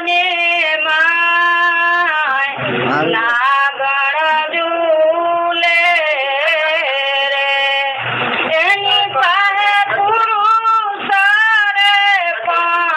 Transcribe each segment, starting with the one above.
ને નાગણ જુલે રે. એની પાસે પુરુષ રે પા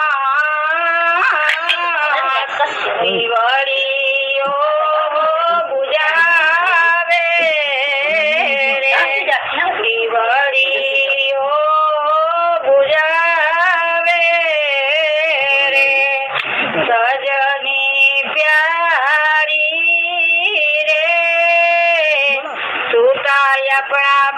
સજની પ્યારી રે. તું આપણા આપણા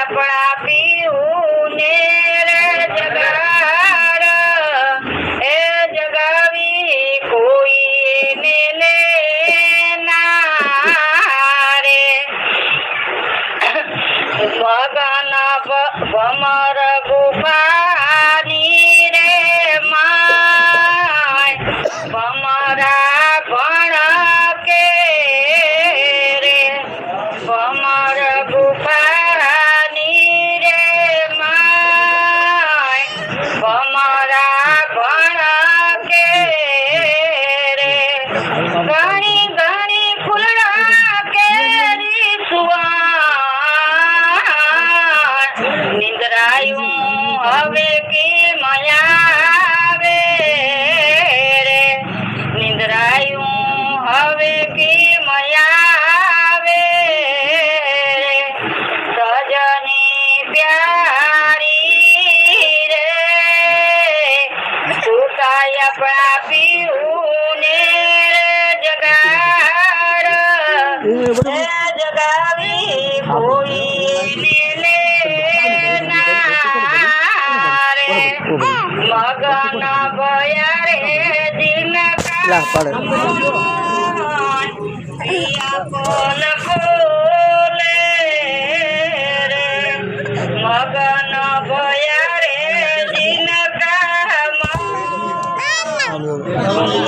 આપણા પીવું જગાડ એ જગાવી કોઈ ને રે. મગન આવે કે મયા આવે? સજની પ્યારી રે. સુકાયા પાપી ઉને જગાર જગાવી કોઈ મગન ભયા રે દિન લા પડે. ಮಾಡಿ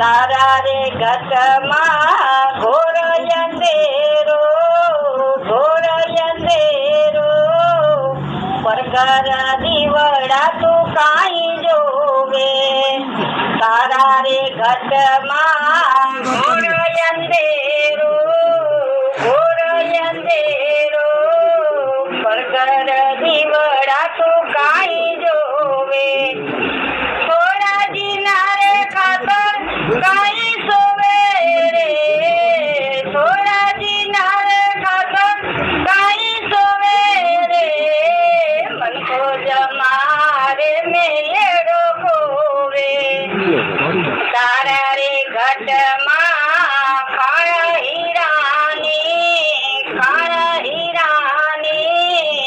તારા રે ગત માં પટમાં કાળા હીરાની કાળા હીરાની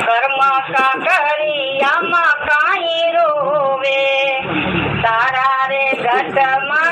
કર્મ કાકરિયામાં કાંઈ રોવે? તારા રે ઘટમાં